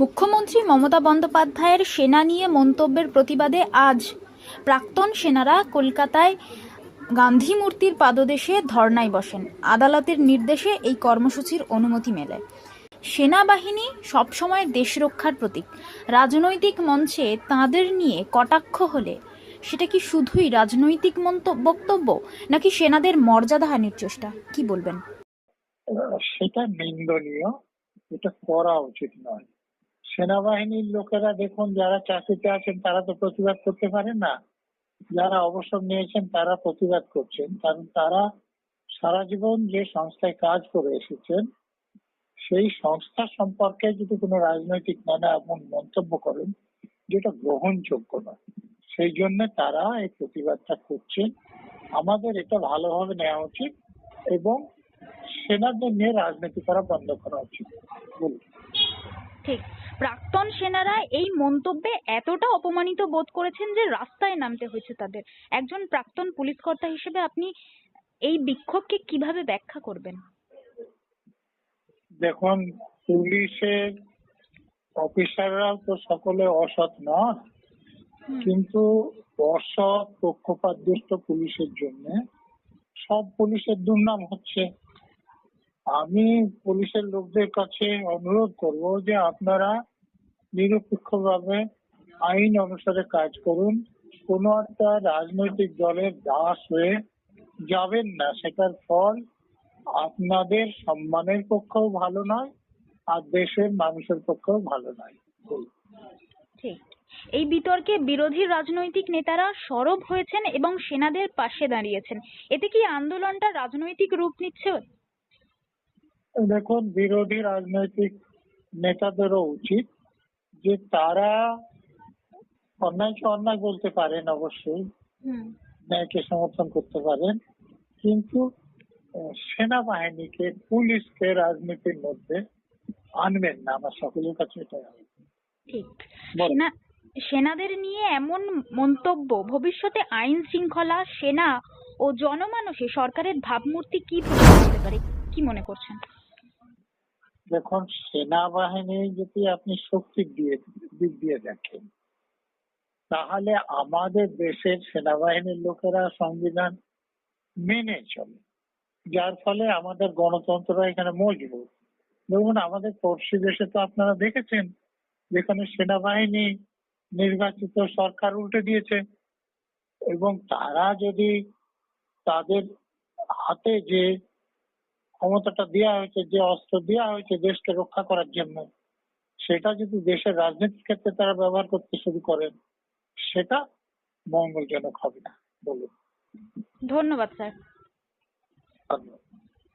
মুখ্যমন্ত্রী মমতা বন্দ্যোপাধ্যায়ের সেনা নিয়ে মন্তব্যের প্রতিবাদে আজ প্রাক্তন সেনারা কলকাতায় গান্ধী মূর্তির পাদদেশে ধর্নায় বসেন। আদালতের নির্দেশে এই কর্মসূচির অনুমতি মেলে। সেনাবাহিনী সবসময় দেশ রক্ষার প্রতীক। রাজনৈতিক মঞ্চে তাঁদের নিয়ে কটাক্ষ হলে সেটা কি শুধুই রাজনৈতিক বক্তব্য, নাকি সেনাদের মর্যাদাহানির চেষ্টা? কি বলবেন? সেটা নিন্দনীয়, এটা করা উচিত নয়। সেনাবাহিনীর লোকেরা দেখুন, যারা চাকরিতে আছেন, তারা তো প্রতিবাদ করতে পারেন না। যারা অবসর নিয়েছেন, তারা প্রতিবাদ করছেন। কারণ তারা সারা জীবন যে সংস্থায় কাজ করে এসেছেন, সেই সংস্থা সম্পর্কে যদি কোনো রাজনৈতিক নানা এমন মন্তব্য করেন, যেটা গ্রহণযোগ্য নয়, সেই জন্য তারা এই প্রতিবাদটা করছেন। আমাদের এটা ভালোভাবে নেওয়া উচিত এবং সেনাদের নিয়ে রাজনীতি করা বন্ধ করা উচিত। বলুন। ঠিক। প্রাক্তন সেনারা এই মন্তব্যে এতটা অপমানিত বোধ করেছেন যে রাস্তায় নামতে হয়েছে তাদের। একজন প্রাক্তন পুলিশ কর্তা হিসেবে আপনি এই বিক্ষোভকে কীভাবে ব্যাখ্যা করবেন? দেখুন পুলিশের অফিসাররাও তো সকলে অসৎ হুম, কিন্তু অসৎ পক্ষপাতদুষ্ট পুলিশের জন্য সব পুলিশের দুর্নাম হচ্ছে। আমি পুলিশের লোকদের কাছে অনুরোধ করব যে আপনারা নিরপেক্ষভাবে আইন অনুসারে কাজ করুন। কোনো একটা রাজনৈতিক দলের দাস হয়ে যাবেন না, সেটার ফল আপনাদের সম্মানের পক্ষেও ভালো নয় আর দেশের মানুষের পক্ষেও ভালো নয়। ঠিক। এই বিতর্কে বিরোধী রাজনৈতিক নেতারা সরব হয়েছেন এবং সেনাদের পাশে দাঁড়িয়েছেন। এতে কি আন্দোলনটা রাজনৈতিক রূপ নিচ্ছে? দেখুন বিরোধী রাজনৈতিক নেতাদেরও উচিত যে তারা অন্যায়কে অন্যায় বলতে পারেন অবশ্যই ন্যায়কে সমর্থন করতে পারেন কিন্তু সেনাবাহিনীকে পুলিশকে রাজনীতির মধ্যে আনবেন না আমার সকলের কাছে এটা ঠিক। সেনা সেনাদের নিয়ে এমন মন্তব্য ভবিষ্যতে আইন শৃঙ্খলা সেনা ও জনমানসে সরকারের ভাবমূর্তি কি প্রভাব ফেলতে পারে কি মনে করছেন? দেখুন সেনাবাহিনী যদি আপনি শক্তির দিয়ে, দিক দিয়ে দেখেন, তাহলে আমাদের দেশের সেনাবাহিনীর লোকেরা সংবিধান মেনে চলে। যার ফলে আমাদের গণতন্ত্র এখানে মজবুত। দেখুন আমাদের পড়শি দেশে তো আপনারা দেখেছেন, যেখানে সেনাবাহিনী নির্বাচিত সরকার উল্টে দিয়েছে। এবং তারা যদি তাদের হাতে যে ক্ষমতাটা দেওয়া হয়েছে যে অস্ত্র দেওয়া হয়েছে দেশকে রক্ষা করার জন্য সেটা যদি দেশের রাজনীতির ক্ষেত্রে তারা ব্যবহার করতে শুরু করেন সেটা মঙ্গলজনক হবে না বলুন। ধন্যবাদ স্যার। ধন্যবাদ।